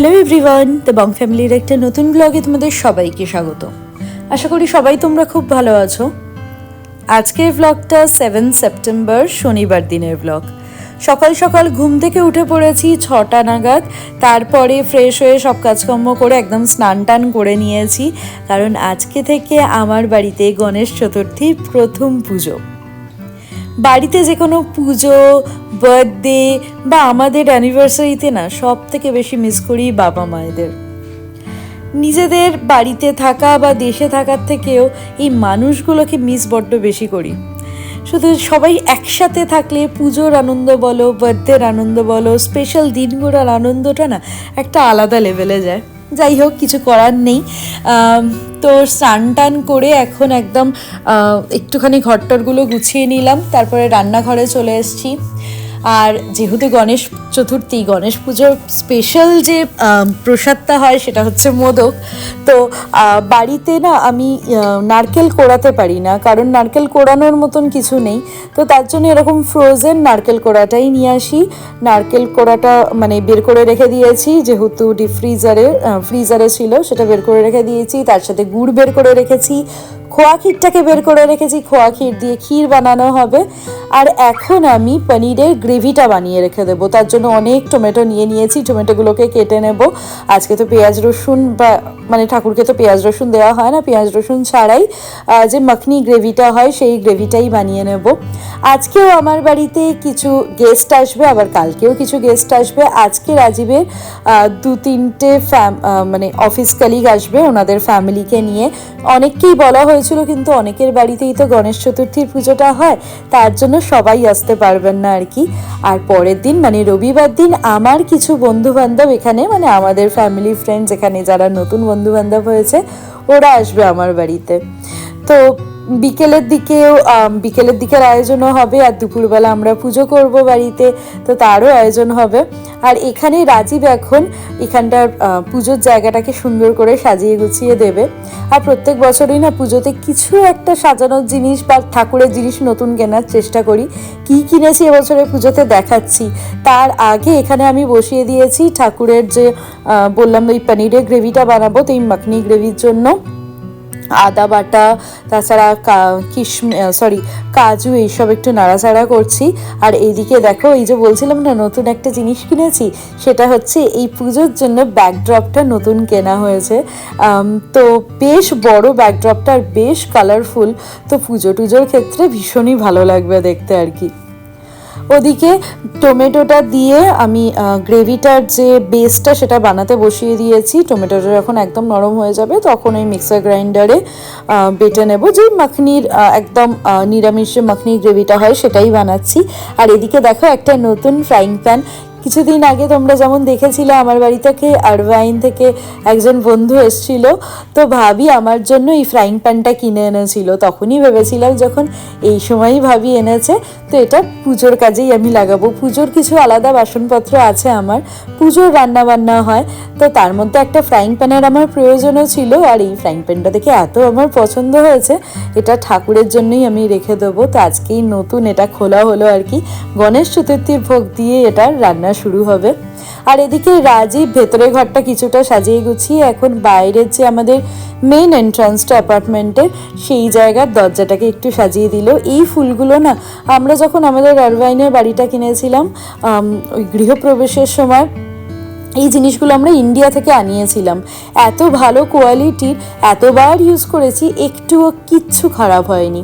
Hello everyone, the Bong ফ্যামিলির একটা নতুন ব্লগে তোমাদের সবাইকে স্বাগত। আশা করি সবাই তোমরা খুব ভালো আছো। আজকের ব্লগটা সেভেন সেপ্টেম্বর শনিবার দিনের ব্লগ সকাল সকাল ঘুম থেকে উঠে পড়েছি ছটা নাগাদ, তারপরে ফ্রেশ হয়ে সব কাজকর্ম করে একদম স্নান টান করে নিয়েছি, কারণ আজকে থেকে আমার বাড়িতে গণেশ চতুর্থীর প্রথম পুজো। বাড়িতে যে কোনো পুজো বার্থডে বা আমাদের অ্যানিভার্সারিতে না সব থেকে বেশি মিস করি বাবা মায়েদের। নিজেদের বাড়িতে থাকা বা দেশে থাকার থেকেও এই মানুষগুলোকে মিস বড্ড বেশি করি। শুধু সবাই একসাথে থাকলে পুজোর আনন্দ বলো বার্থডের আনন্দ বলো স্পেশাল দিনগুলোর আনন্দটা না একটা আলাদা লেভেলে যায়। যাই হোক, কিছু করার নেই। তো স্নান টান করে এখন একদম একটুখানি ঘরটরগুলো গুছিয়ে নিলাম, তারপরে রান্নাঘরে চলে এসেছি। আর যেহেতু গণেশ চতুর্থী, গণেশ পুজোর স্পেশাল যে প্রসাদটা হয় সেটা হচ্ছে মোদক। তো বাড়িতে না আমি নারকেল কোড়াতে পারি না, কারণ নারকেল কোড়ানোর মতন কিছু নেই। তো তার জন্য এরকম ফ্রোজেন নারকেল কোড়াটাই নিয়ে আসি। নারকেল কোড়াটা মানে বের করে রেখে দিয়েছি, যেহেতু ডিপ ফ্রিজারে ফ্রিজারে ছিল, সেটা বের করে রেখে দিয়েছি। তার সাথে গুড় বের করে রেখেছি। খোয়া ক্ষীরটাকে বের করে রেখেছি, খোয়া ক্ষীর দিয়ে ক্ষীর বানানো হবে। আর এখন আমি পনিরের গ্রেভিটা বানিয়ে রেখে দেবো। তার জন্য অনেক টমেটো নিয়ে নিয়েছি, টমেটোগুলোকে কেটে নেব। আজকে তো পেঁয়াজ, রসুন বা মানে ঠাকুরকে তো পেঁয়াজ রসুন দেওয়া হয় না, পেঁয়াজ রসুন ছাড়াই যে মাখনি গ্রেভিটা হয় সেই গ্রেভিটাই বানিয়ে নেব। আজকেও আমার বাড়িতে কিছু গেস্ট আসবে, আবার কালকেও কিছু গেস্ট আসবে। আজকে রাজীবের দু তিনটে ফ্যাম মানে অফিস কালিগ আসবে ওনাদের ফ্যামিলিকে নিয়ে। অনেককেই বলা হয়েছিল কিন্তু অনেকের বাড়িতেই তো গণেশ চতুর্থীর পুজোটা হয়, তার জন্য সবাই আসতে পারবেন না আর কি। আর পরের দিন মানে রবিবার দিন, আমার কিছু বন্ধু বান্ধব এখানে মানে আমাদের ফ্যামিলি ফ্রেন্ডস এখানে যারা নতুন বন্ধু বান্ধব হয়েছে ওরা আসবে আমার বাড়িতে। তো বিকেলের দিকেও বিকেলের দিকের আয়োজনও হবে আর দুপুরবেলা আমরা পুজো করব বাড়িতে, তো তারও আয়োজন হবে। আর এখানে রাজীব এখন এখানটার পুজোর জায়গাটাকে সুন্দর করে সাজিয়ে গুছিয়ে দেবে। আর প্রত্যেক বছরই না পুজোতে কিছু একটা সাজানোর জিনিস বা ঠাকুরের জিনিস নতুন কেনার চেষ্টা করি। কি কিনেছি এবছরে পুজোতে দেখাচ্ছি। তার আগে এখানে আমি বসিয়ে দিয়েছি ঠাকুরের যে বললাম ওই পনিরের গ্রেভিটা বানাবো, তো এই মাখনি গ্রেভির জন্য। আদা বাটা, তাছাড়া কিশমি সরি কাজু, এইসব একটু নাড়াচাড়া করছি। আর এইদিকে দেখো, এই যে বলছিলাম না, নতুন একটা জিনিস কিনেছি, সেটা হচ্ছে এই পুজোর জন্য ব্যাকড্রপটা নতুন কেনা হয়েছে। তো বেশ বড় ব্যাকড্রপটা আর বেশ কালারফুল তো পুজো টুজোর ক্ষেত্রে ভীষণই ভালো লাগবে দেখতে আর কি। ওদিকে টমেটোটা দিয়ে আমি গ্রেভিটার যে বেসটা সেটা বানাতে বসিয়ে দিয়েছি। টমেটোটা যখন একদম নরম হয়ে যাবে তখন ওই মিক্সার গ্রাইন্ডারে বেটে নেব। যে মাখনির একদম নিরামিষ মাখনির গ্রেভিটা হয় সেটাই বানাচ্ছি। আর এদিকে দেখো একটা নতুন ফ্রাইং প্যান কিছুদিন আগে তোমরা যেমন দেখেছিলে, আমার বাড়ি থেকে আরবাইন থেকে একজন বন্ধু এসেছিল। তো ভাবি আমার জন্য এই ফ্রাইং প্যানটা কিনে এনেছিল। তখনই ভেবেছিলাম যখন এই সময়ই ভাবি এনেছে, তো এটা পুজোর কাজেই আমি লাগাবো। পুজোর কিছু আলাদা বাসনপত্র আছে আমার। পুজোর রান্না বান্না হয়। তো তার মধ্যে একটা ফ্রাইং প্যানের আমার প্রয়োজনও ছিল। আর এই ফ্রাইং প্যানটা দেখে এত আমার পছন্দ হয়েছে, এটা ঠাকুরের জন্যই আমি রেখে দেবো। তো আজকেই নতুন এটা খোলা হলো আর কি। গণেশ চতুর্থীর ভোগ দিয়ে এটার রান্না শুরু হবে। আর এদিকে রাজীব, ভেতরের ঘরটা কিছুটা সাজিয়ে গুছিয়ে এখন বাইরের যে আমাদের মেন এন্ট্রান্সটা অ্যাপার্টমেন্টের সেই জায়গার দরজাটাকে একটু সাজিয়ে দিল। এই ফুলগুলো না, আমরা যখন আমাদের আরবাইনের বাড়িটা কিনেছিলাম ওই গৃহপ্রবেশের সময়, এই জিনিসগুলো আমরা ইন্ডিয়া থেকে আনিয়েছিলাম। এত ভালো কোয়ালিটির এতবার ইউজ করেছি, একটুও কিচ্ছু খারাপ হয়নি।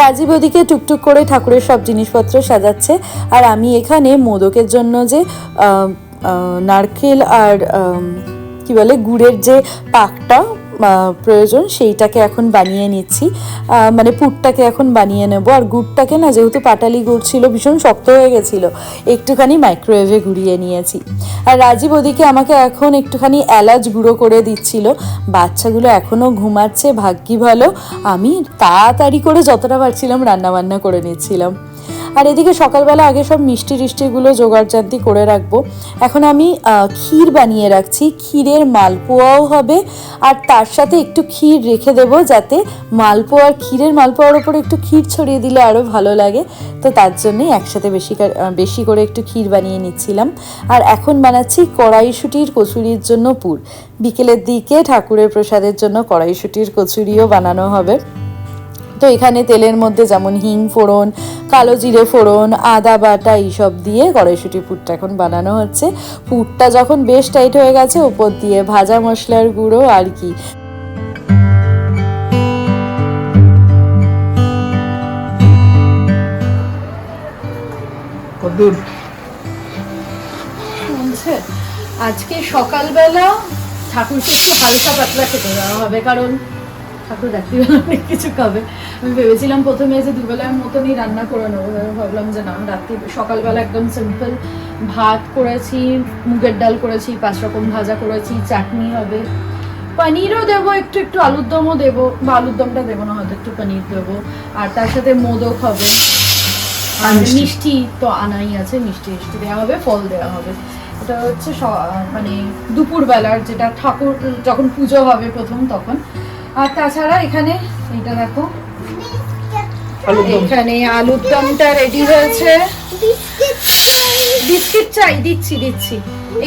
রাজীব ওদিকে টুকটুক করে ঠাকুরের সব জিনিসপত্র সাজাচ্ছে। আর আমি এখানে মোদকের জন্য যে নারকেল আর কি বলে, গুড়ের যে পাকটা প্রয়োজন, সেইটাকে এখন বানিয়ে নিচ্ছি। মানে পুরটাকে এখন বানিয়ে নেব। আর গুড়টাকে না, যেহেতু পাটালি গুড় ছিল, ভীষণ শক্ত হয়ে গেছিল, একটুখানি মাইক্রোওয়েভে ঘুরিয়ে নিয়েছি। আর রাজীব ওদিকে আমাকে এখন একটুখানি এলাচ গুঁড়ো করে দিচ্ছিল। বাচ্চাগুলো এখনও ঘুমাচ্ছে, ভাগ্যি ভালো। আমি তাড়াতাড়ি করে যতটা পারছিলাম রান্না বান্না করে নিচ্ছিলাম। আর এদিকে সকালবেলা আগে সব মিষ্টি টিষ্টিগুলো জোগাড়জান্তি করে রাখব। এখন আমি ক্ষীর বানিয়ে রাখছি। ক্ষীরের মালপোয়াও হবে, আর তার সাথে একটু ক্ষীর রেখে দেবো যাতে মালপোয়া ক্ষীরের মালপোয়ার ওপরে একটু ক্ষীর ছড়িয়ে দিলে আরও ভালো লাগে। তো তার জন্যই একসাথে বেশি বেশি করে একটু ক্ষীর বানিয়ে নিচ্ছিলাম। আর এখন বানাচ্ছি কড়াইশুটির কচুরির জন্য পুর। বিকেলের দিকে ঠাকুরের প্রসাদের জন্য কড়াইশুটির কচুরিও বানানো হবে। তো এখানে তেলের মধ্যে যেমন হিং ফোড়ন কালো জিরে ফোড়ন আদা বাটা এইসব দিয়ে কড়াইশুটি পুরটা এখন বানানো হচ্ছে। পুরটা যখন বেশ টাইট হয়ে গেছে ওপর দিয়ে ভাজা মশলার গুঁড়ো আর কি। কদ্দূর। শুনছে আজকে সকালবেলা ঠাকুরকে একটু হালকা পাতলা খেতে দেওয়া হবে কারণ ঠাকুর রাত্রিবেলা অনেক কিছু খাবে। আমি ভেবেছিলাম প্রথমে যে দুবেলার মতনই রান্না করে নেব ভাবলাম যে না রাত্রি সকালবেলা একদম সিম্পল ভাত করেছি মুগের ডাল করেছি পাঁচ রকম ভাজা করেছি চাটনি হবে। পনিরও দেবো একটু একটু আলুর দমও দেবো বা আলুর দমটা দেবো না হয়তো একটু পনির দেবো। আর তার সাথে মোদক হবে। আর মিষ্টি। মিষ্টি তো আনাই আছে মিষ্টি মিষ্টি দেওয়া হবে ফল দেওয়া হবে। এটা হচ্ছে মানে দুপুরবেলার যেটা ঠাকুর যখন পুজো হবে প্রথম তখন আর তাছাড়া এখানে এটা দেখো। এখানে আলুর দমটা রেডি হয়েছে। বিস্কিট চাই। দিচ্ছি দিচ্ছি।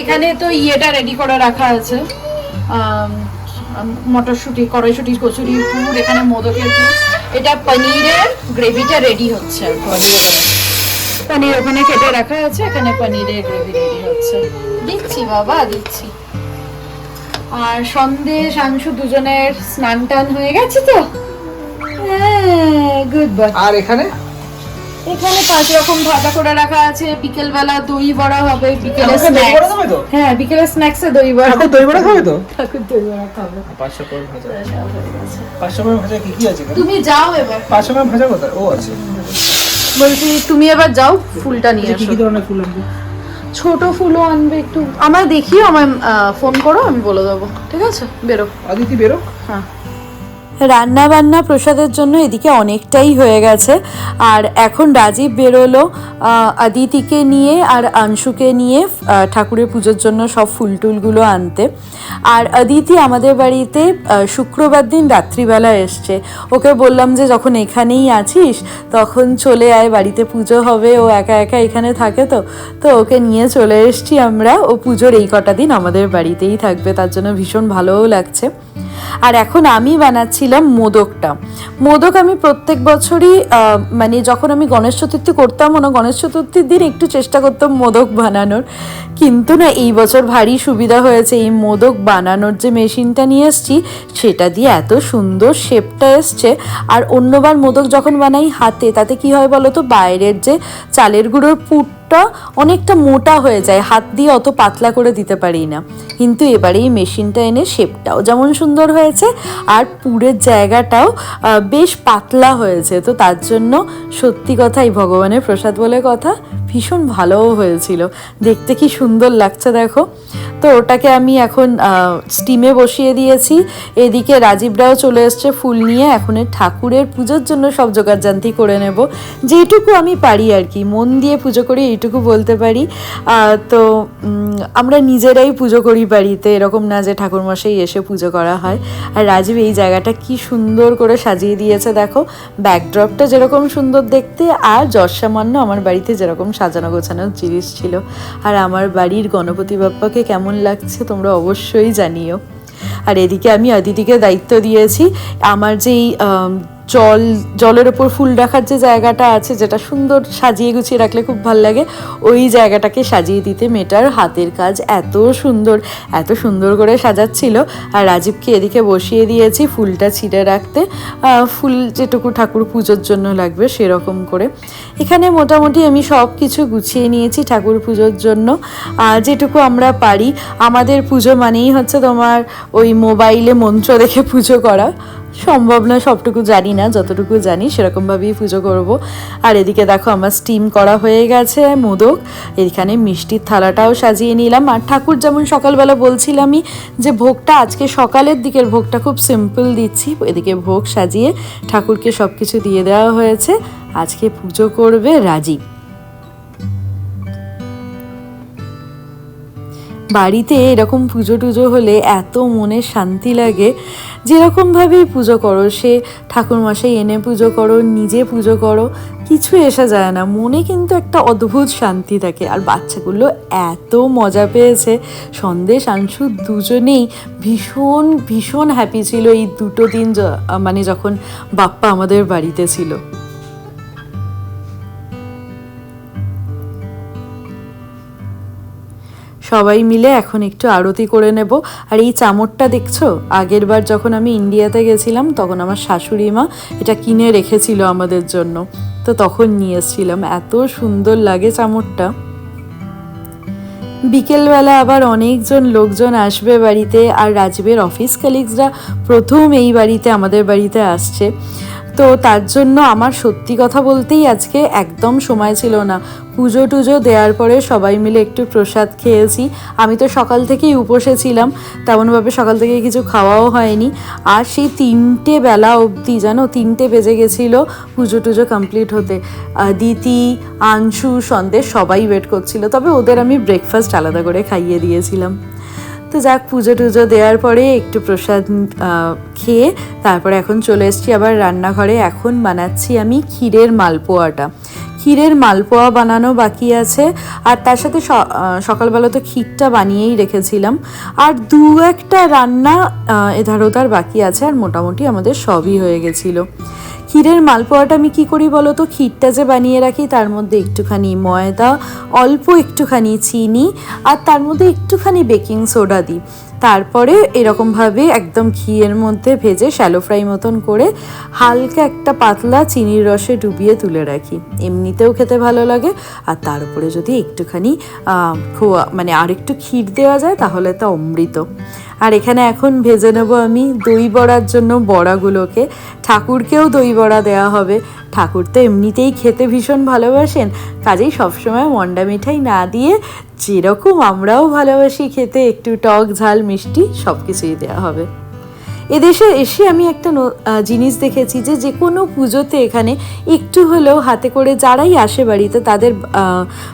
এখানে তো ইয়েটা রেডি করে রাখা আছে। মটরশুঁটি কড়াইশুঁটির কচুরির পুর এখানে মোদকের পুর এটা পনিরের গ্রেভিটা রেডি হচ্ছে। পনির ওখানে কেটে রাখা আছে এখানে পনিরের গ্রেভি রেডি হচ্ছে। দিচ্ছি বাবা দিচ্ছি। আর সন্দেশ আংশু দুজনের স্নান টান হয়ে গেছে তো? হ্যাঁ গুড বয় আর এখানে? এখানে পাঁচ রকম ভাজা করে রাখা আছে। বিকেল বেলা দই বড়া হবে বিকেলে স্ন্যাক্স হ্যাঁ বিকেলে স্ন্যাক্সে দই বড়া। ঠাকুর দই বড়া খাবে তো? ঠাকুর দই বড়া খাবে। পাঁচশো করে ভাজা। পাঁচশো করে ভাজা কি কি আছে তুমি যাও এবার। পাঁচশো গ্রাম ভাজা কোথায়? ও আছে। বলছি তুমি এবার যাও ফুলটা নিয়ে কি আসো। কি ধরনের ফুল আনবে ছোট ফুলও আনবে একটু। আমার দেখিও আমায় ফোন করো আমি বলে দেবো। ঠিক আছে? বেরো। আদিতি বেরো? হ্যাঁ। রান্না বান্না প্রসাদের জন্য এদিকে অনেকটাই হয়ে গেছে। আর এখন রাজীব বেরোলো আদিতিকে নিয়ে আর আংশুকে নিয়ে ঠাকুরের পুজোর জন্য সব ফুল টুলগুলো আনতে। আর আদিতি আমাদের বাড়িতে শুক্রবার দিন রাত্রিবেলা এসছে। ওকে বললাম যে, যখন এখানেই আছিস, তখন চলে আয়, বাড়িতে পুজো হবে, ও একা একা এখানে থাকে তো। তো ওকে নিয়ে চলে এসছি আমরা। ও পুজোর এই কটা দিন আমাদের বাড়িতেই থাকবে, তার জন্য ভীষণ ভালোও লাগছে। আর এখন আমি বানাচ্ছিলাম মোদকটা। মোদক আমি প্রত্যেক বছরই মানে যখন আমি গণেশ চতুর্থী করতাম না গণেশ চতুর্থীর দিন একটু চেষ্টা করতাম মোদক বানানোর। কিন্তু না, এই বছর ভারী সুবিধা হয়েছে, এই মোদক বানানোর যে মেশিনটা নিয়ে এসেছি, সেটা দিয়ে এত সুন্দর শেপটা এসছে। আর অন্যবার মোদক যখন বানাই হাতে, তাতে কি হয় বলো তো বাইরের যে চালের গুঁড়োর পুরটা অনেকটা মোটা হয়ে যায়, হাত দিয়ে অত পাতলা করে দিতে পারি না। কিন্তু এবারে এই মেশিনটা এনে শেপটাও যেমন সুন্দর হয়েছে, আর পুরের জায়গাটাও বেশ পাতলা হয়েছে। তো তার জন্য সত্যি কথাই ভগবানের প্রসাদ বলে কথা, ভীষণ ভালোও হয়েছিল। দেখতে কি সুন্দর লাগছে দেখো। তো ওটাকে আমি এখন স্টিমে বসিয়ে দিয়েছি। এদিকে রাজীবরাও চলে এসছে ফুল নিয়ে। এখন ঠাকুরের পুজোর জন্য সব জোগাড়জান্তি করে নেব। যেটুকু আমি পারি আর কি। মন দিয়ে পুজো করি এইটুকু বলতে পারি। তো আমরা নিজেরাই পুজো করি বাড়িতে, এরকম না যে ঠাকুরমশাই এসে পুজো করা হয়। আর রাজীব এই জায়গাটা কি সুন্দর করে সাজিয়ে দিয়েছে, দেখো। ব্যাকড্রপটা যেরকম সুন্দর দেখতে, আর যশ সামান্য আমার বাড়িতে যেরকম সাজানো গোছানো জিনিস ছিল। আর আমার বাড়ির গণপতি বাপ্পাকে কেমন লাগছে তোমরা অবশ্যই জানিও। আর এদিকে আমি অদিতিকে দায়িত্ব দিয়েছি। আমার যেই জল, জলের ওপর ফুল রাখার যে জায়গাটা আছে, যেটা সুন্দর সাজিয়ে গুছিয়ে রাখলে খুব ভালো লাগে, ওই জায়গাটাকে সাজিয়ে দিতে মেয়েটার হাতের কাজ এত সুন্দর এত সুন্দর করে সাজাচ্ছিল। আর রাজীবকে এদিকে বসিয়ে দিয়েছি ফুলটা ছিঁড়ে রাখতে। ফুল যেটুকু ঠাকুর পুজোর জন্য লাগবে সেরকম করে। এখানে মোটামুটি আমি সব কিছু গুছিয়ে নিয়েছি ঠাকুর পুজোর জন্য। যেটুকু আমরা পারি। আমাদের পুজো মানেই হচ্ছে তোমার ওই মোবাইলে মন্ত্র দেখে পুজো করা। সম্ভব না, সবটুকু জানি না, যতটুকু জানি সেরকমভাবেই পুজো করব। আর এদিকে দেখো আমার স্টিম করা হয়ে গেছে, মোদক। এখানে মিষ্টির থালাটাও সাজিয়ে নিলাম। আর ঠাকুর যেমন সকালবেলা বলছিলামই যে ভোগটা আজকে সকালের দিকের ভোগটা খুব সিম্পল দিচ্ছি। এদিকে ভোগ সাজিয়ে ঠাকুরকে সব কিছু দিয়ে দেওয়া হয়েছে। আজকে পুজো করবে রাজীব। বাড়িতে এরকম পুজো টুজো হলে এত মনে শান্তি লাগে। যেরকমভাবেই পুজো করো, সে ঠাকুরমশাই এনে পুজো করো, নিজে পুজো করো, কিছু এসে যায় না। মনে কিন্তু একটা অদ্ভুত শান্তি থাকে। আর বাচ্চাগুলো এত মজা পেয়েছে। সন্দেশ, আংশু দুজনেই ভীষণ ভীষণ হ্যাপি ছিল এই দুটো দিন মানে যখন বাপ্পা আমাদের বাড়িতে ছিল। সবাই মিলে এখন একটু আরতি করে নেব। আর এই চামরটা দেখছ? আগের বার যখন আমি ইন্ডিয়াতে গেছিলাম, তখন আমার শাশুড়ি মা এটা কিনে রেখেছিল আমাদের জন্য। তো তখন নিয়ে এসেছিলাম। এত সুন্দর লাগে চামরটা। বিকেলবেলা আবার অনেকজন লোকজন আসবে বাড়িতে, আর রাজীবের অফিস কালিগসরা প্রথম এই বাড়িতে, আমাদের বাড়িতে আসছে। তো তার জন্য আমার সত্যি কথা বলতেই আজকে একদম সময় ছিল না। পুজো টুজো দেওয়ার পরে সবাই মিলে একটু প্রসাদ খেয়েছি। আমি তো সকাল থেকেই উপসে ছিলাম, তেমনভাবে সকাল থেকে কিছু খাওয়াও হয়নি। আর সেই তিনটে বেলা অবধি জানো, তিনটে বেজে গেছিল পুজো টুজো কমপ্লিট হতে। দিতি, আংশু, সন্দেশ সবাই ওয়েট করছিল, তবে ওদের আমি ব্রেকফাস্ট আলাদা করে খাইয়ে দিয়েছিলাম। তো যাক, পুজো টুজো দেওয়ার পরে একটু প্রসাদ খেয়ে তারপরে এখন চলে এসেছি আবার রান্নাঘরে। এখন বানাচ্ছি আমি ক্ষীরের মালপোয়াটা। ক্ষীরের মালপোয়া বানানো বাকি আছে। আর তার সাথে সকালবেলা তো ক্ষীরটা বানিয়েই রেখেছিলাম। আর দু একটা রান্না এধার ওধার বাকি আছে। আর মোটামুটি আমাদের সবই হয়ে গেছিল। ক্ষীরের মালপোয়াটা আমি কি করি বলো তো? ক্ষীরটা যে বানিয়ে রাখি, তার মধ্যে একটুখানি ময়দা, অল্প একটুখানি চিনি আর তার মধ্যে একটুখানি বেকিং সোডা দিই। তারপরে এরকমভাবে একদম ঘিয়ের মধ্যে ভেজে শ্যালো ফ্রাই মতন করে হালকা একটা পাতলা চিনির রসে ডুবিয়ে তুলে রাখি। এমনিতেও খেতে ভালো লাগে। আর তার উপরে যদি একটুখানি খোয়া মানে আর একটু ক্ষীর দেওয়া যায়, তাহলে তা অমৃত। আর এখানে এখন ভেজে নেব আমি দই বড়ার জন্য বড়াগুলোকে। ঠাকুরকেও দই বড়া দেওয়া হবে। ঠাকুর তো এমনিতেই খেতে ভীষণ ভালোবাসেন, কাজেই সবসময় মন্ডা মিঠাই না দিয়ে যেরকম আমরাও ভালোবাসি খেতে, একটু টক, ঝাল, মিষ্টি সব কিছুই দেওয়া হবে। এদেশে এসে আমি একটা জিনিস দেখেছি যে যে কোনো পুজোতে এখানে একটু হলেও হাতে করে যারাই আসে বাড়িতে তাদের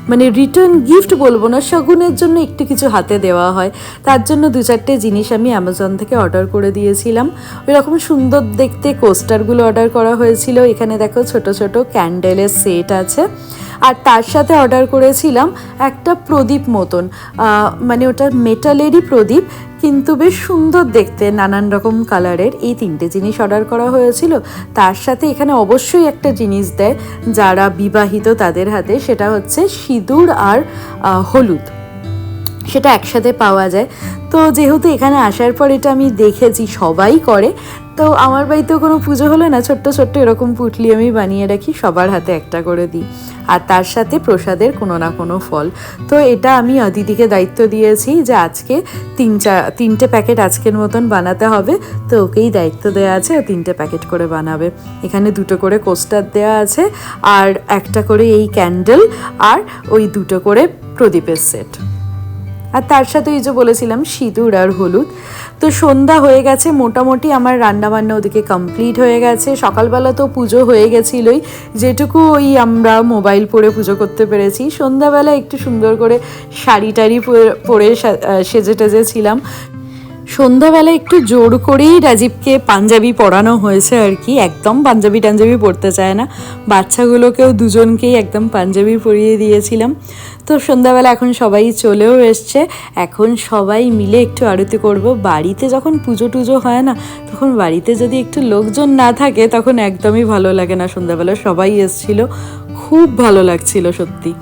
মানে রিটার্ন গিফট বলব না, শগুনের জন্য একটু কিছু হাতে দেওয়া হয়। তার জন্য দু চারটে জিনিস আমি অ্যামাজন থেকে অর্ডার করে দিয়েছিলাম। ওই রকম সুন্দর দেখতে কোস্টারগুলো অর্ডার করা হয়েছিল। এখানে দেখো ছোট ছোট ক্যান্ডেলের সেট আছে। আর তার সাথে অর্ডার করেছিলাম একটা প্রদীপ মতন। মানে ওটা মেটালেরই প্রদীপ। কিন্তু বেশ সুন্দর দেখতে, নানান রকম কালারের। এই তিনটে জিনিস অর্ডার করা হয়েছিল। তার সাথে এখানে অবশ্যই একটা জিনিস দেয়, যারা বিবাহিত তাদের হাতে, সেটা হচ্ছে সিঁদুর আর হলুদ। সেটা একসাথে পাওয়া যায়। তো যেহেতু এখানে আসার পর এটা আমি দেখেছি, সবাই করে। তো আমার বাড়িতেও কোনো পুজো হলে না, ছোট্ট ছোট্ট এরকম পুটলি আমি বানিয়ে রাখি, সবার হাতে একটা করে দিই। আর তার সাথে প্রসাদের কোনো না কোনো ফল। তো এটা আমি অদিতিকে দায়িত্ব দিয়েছি যে আজকে তিন চার তিনটে প্যাকেট আজকের মতন বানাতে হবে। তো ওকেই দায়িত্ব দেওয়া আছে, ও তিনটে প্যাকেট করে বানাবে। এখানে দুটো করে কোস্টার দেওয়া আছে, আর একটা করে এই ক্যান্ডেল, আর ওই দুটো করে প্রদীপের সেট। আর তার সাথে ওই যে বলেছিলাম, সিঁদুর আর হলুদ। তো সন্ধ্যা হয়ে গেছে, মোটামুটি আমার রান্নাবান্না ওদিকে কমপ্লিট হয়ে গেছে। সকালবেলা তো পুজো হয়ে গেছিলোই, যেটুকু ওই আমরা মোবাইল পরে পুজো করতে পেরেছি। সন্ধ্যাবেলা একটু সুন্দর করে শাড়ি টাড়ি পরে- সেজে টেজে ছিলাম। সন্ধ্যাবেলা একটু জোর করেই রাজীবকে পাঞ্জাবি পরানো হয়েছে আর কি একদম পাঞ্জাবি টাঞ্জাবি পরতে চায় না বাচ্চাগুলোকেও দুজনকেই একদম পাঞ্জাবি পরিয়ে দিয়েছিলাম তো সন্ধ্যাবেলা এখন সবাই চলেও এসছে এখন সবাই মিলে একটু আরতি করব বাড়িতে যখন পুজো টুজো হয় না তখন বাড়িতে যদি একটু লোকজন না থাকে তখন একদমই ভালো লাগে না সন্ধ্যাবেলা সবাই এসছিল খুব ভালো লাগছিল সত্যি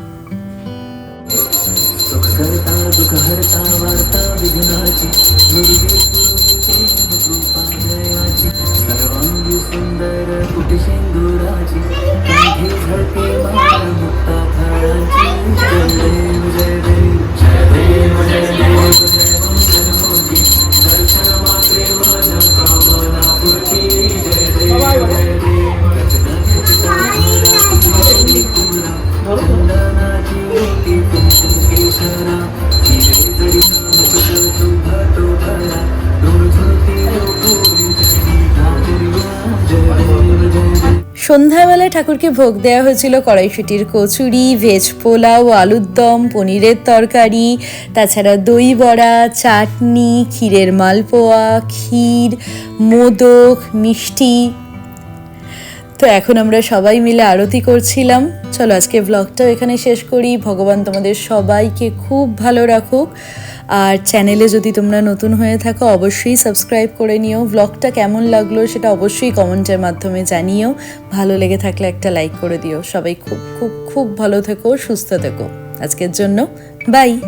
सुख करता दुख हरता वार्ता विघ्नाची गुरुपादयाची सर्वांगी सुंदर कुटिशेंदुराची कंठी झटे मुक्ता সন্ধ্যাবেলায় ঠাকুরকে ভোগ দেওয়া হয়েছিল কড়াইশুটির কচুরি, ভেজ পোলাও, আলুর দম, পনিরের তরকারি, তাছাড়া দই বড়া, চাটনি, ক্ষীরের মালপোয়া, ক্ষীর, মোদক, মিষ্টি। তো এখন আমরা সবাই মিলে আরতি করছিলাম। চলো আজকে ব্লগটাও এখানে শেষ করি। ভগবান তোমাদের সবাইকে খুব ভালো রাখুক। আর চ্যানেলে যদি তোমরা নতুন হয়ে থাকো, অবশ্যই সাবস্ক্রাইব করে নিও। ব্লগটা কেমন লাগল সেটা অবশ্যই কমেন্টের মাধ্যমে জানিও। ভালো লেগে থাকলে একটা লাইক করে দিও। সবাই খুব খুব খুব ভালো থেকো, সুস্থ থেকো। আজকের জন্য বাই